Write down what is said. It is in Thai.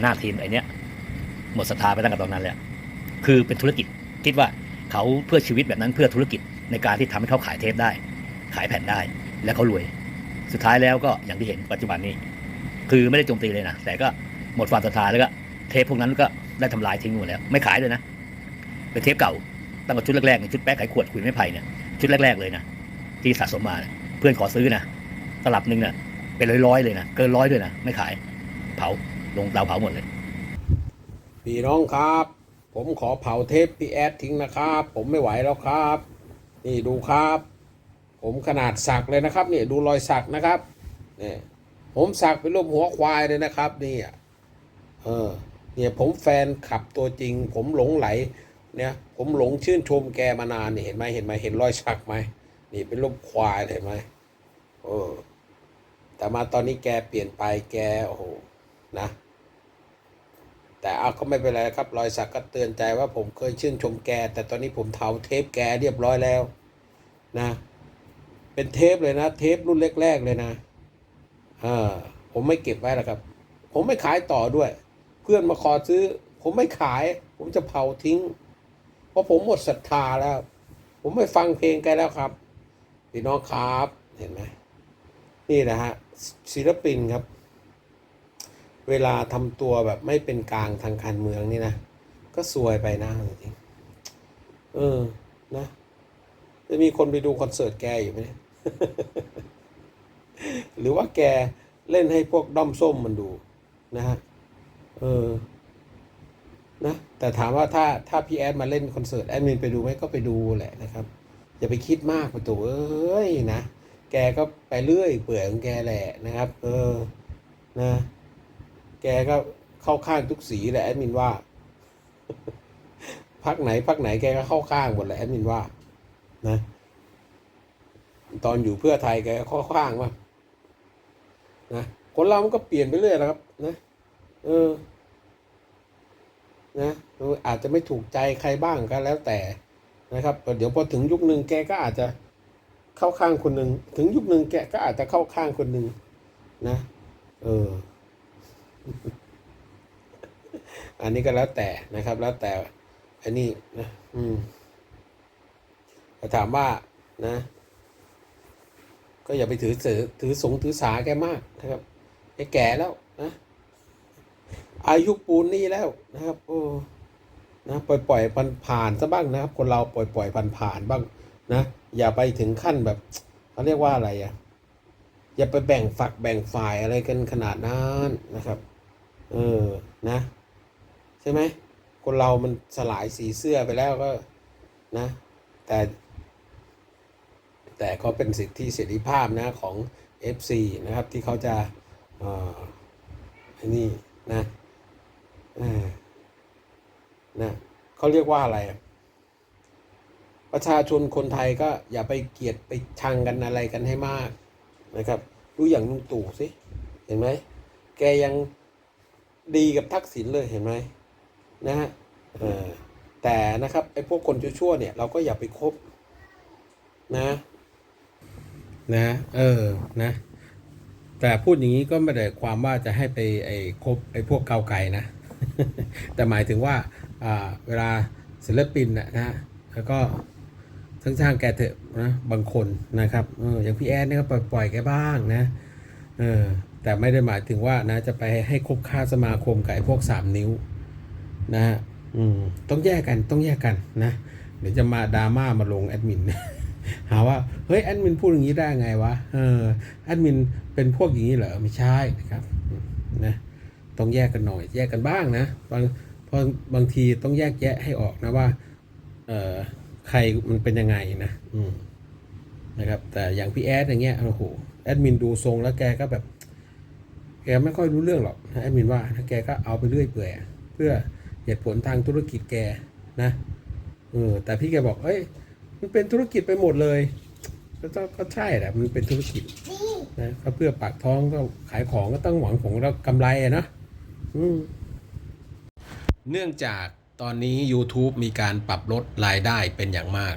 หัวหน้าทีมไอเนี้ยหมดศรัทธาไปตั้งแต่ตอนนั้นแล้วคือเป็นธุรกิจคิดว่าเขาเพื่อชีวิตแบบนั้นเพื่อธุรกิจในการที่ทำให้เขาขายเทปได้ ขายแผ่นได้ แล้วเขารวย สุดท้ายแล้วก็อย่างที่เห็นปัจจุบันนี้ คือไม่ได้โจมตีเลยนะแต่ก็หมดความศรัทธาแล้วก็เทปพวกนั้นก็ได้ทำลายทิ้งหมดแล้ว ไม่ขายเลยนะเป็นเทปเก่าตั้งแต่ชุดแรกๆชุดแป๊กไขขวดคุยไม้ไผ่เนี่ยชุดแรก ๆเลยนะที่สะสมมาเพื่อนขอซื้อนะตลับหนึ่งน่ะเป็นร้อยๆเลยนะเกินร้อยด้วยนะไม่ขาย เผา ลงเตาเผาหมดเลย พี่น้องครับ ผมขอเผาเทปพี่แอดทิ้งนะครับ ผมไม่ไหวแล้วครับ นี่ดูครับ ผมขนาดสักเลยนะครับเนี่ยดูรอยสักนะครับเนี่ยผมสักเป็นรูปหัวควายเลยนะครับนี่อะเออเนี่ยผมแฟนขับตัวจริง ผมหลงไหลเนี่ยผมหลงชื่นชมแกมานานนี่เห็นไหมเห็นไหมเห็นรอยสักไหมนี่เป็นรูปควายเลยเห็นไหมเออแต่มาตอนนี้แกเปลี่ยนไปแกโอ้โหนะ แต่เอาก็ไม่เป็นไรครับ รอยสักก็เตือนใจว่าผมเคยชื่นชมแก แต่ตอนนี้ผมเทาเทปแกเรียบร้อยแล้วนะ เป็นเทปเลยนะ เทปรุ่นแรกๆเลยนะอ่าผมไม่เก็บไว้แล้วครับ ผมไม่ขายต่อด้วย เพื่อนมาขอซื้อ ผมไม่ขาย ผมจะเผาทิ้ง เพราะผมหมดศรัทธาแล้ว ผมไม่ฟังเพลงแกแล้วครับพี่น้องครับ เห็นไหมนี่นะฮะศิลปินครับ เวลาทำตัวแบบไม่เป็นกลางทางการเมืองนี่นะ ก็ซวยไปนะจริงเออ นะจะมีคนไปดูคอนเสิร์ตแกอยู่ไหมหรือว่าแกเล่นให้พวกด้อมส้มมันดูนะฮะ เออ นะ แต่ถามว่าถ้าถ้าพี่แอดมาเล่นคอนเสิร์ตแอดมินไปดูไหมก็ไปดูแหละนะครับ อย่าไปคิดมากประตูเอ้ยนะ แกก็ไปเรื่อยเปื่อยของแกแหละนะครับ เออ นะ แกก็เข้าข้างทุกสีแหละแอดมินว่า พักไหนพักไหนแกก็เข้าข้างหมดแหละแอดมินว่า นะ ตอนอยู่เพื่อไทยแกก็เข้าข้างว่านะคนเรามันก็เปลี่ยนไปเรื่อยนะครับ นะ เออ นะอาจจะไม่ถูกใจใครบ้างก็แล้วแต่นะครับเดี๋ยวพอถึงยุคหนึ่งแกก็อาจจะเข้าข้างคนหนึ่งถึงยุคหนึ่งแกก็อาจจะเข้าข้างคนหนึ่งนะ เออ อันนี้ก็แล้วแต่นะครับ แล้วแต่ อันนี้นะ อืมแต่ถามว่านะ ก็อย่าไปถือเสือถือสงถือสาแกมากนะครับแกแก่แล้วนะอายุปูนนี่แล้วนะครับ โอ้นะปล่อยปล่อยผ่านผ่านซะบ้างนะครับ คนเราปล่อยปล่อยผ่านผ่านบ้างนะอย่าไปถึงขั้นแบบเขาเรียกว่าอะไรอะ่ะอย่าไปแบ่งฝักแบ่งฝ่ายอะไรกันขนาดนั้นนะครับ เออนะ ใช่ไหมคนเรามันสลายสีเสื้อไปแล้วก็นะ แต่ แต่ก็เป็นสิทธิเสรีภาพนะของ FC นะครับที่เขาจะเอ่ออันนี้นะออนะเขาเรียกว่าอะไร ประชาชนคนไทยก็อย่าไปเกลียดไปชังกันอะไรกันให้มากนะครับ ดูอย่างลุงตู่สิ เห็นไหม แกยัง ดีกับทักษิณเลยเห็นไหมนะฮะแต่นะครับไอ้พวกคนชั่วๆเนี่ยเราก็อย่าไปคบนะนะเออนะแต่พูดอย่างนี้ก็ไม่ได้ความว่าจะให้ไปไอ้คบไอ้พวกเกาไก่นะ แต่หมายถึงว่าอ่าเวลาศิลปินนะนะแล้วก็ทั้งช่างแกเถอะนะบางคนนะครับเอออย่างพี่แอนเนี่ยก็ปล่อยปล่อยแกบ้างนะเออ แต่ไม่ได้หมายถึงว่านะจะไปให้คบค้าสมาคมกับไอ้พวกสามนิ้วนะฮะอืมต้องแยกกันต้องแยกกันนะ เดี๋ยวจะมาดราม่ามาลงแอดมินหาว่าเฮ้ยแอดมินพูดอย่างนี้ได้ไงวะเออแอดมินเป็นพวกอย่างนี้เหรอไม่ใช่นะครับนะต้องแยกกันหน่อย แยกกันบ้างนะบางพราะบางทีต้องแยกแยะให้ออกนะว่า เออใครมันเป็นยังไงนะอืมนะครับ แต่อย่างพี่แอดอย่างเงี้ยโอ้โหแอดมินดูทรงแล้วแกก็แบบ แกไม่ค่อยรู้เรื่องหรอกนะแอดมินว่าถ้าแกก็เอาไปเรื่อยเปื่อยเพื่อเหตุผลทางธุรกิจแกนะเออแต่พี่แกบอกเอ้ยมันเป็นธุรกิจไปหมดเลยก็ก็ใช่แหละมันเป็นธุรกิจนะก็เพื่อปากท้องก็ขายของก็ต้องหวังผลแล้วกำไรอะนะเนื่องจากตอนนี้ YouTube มีการปรับลดรายได้เป็นอย่างมาก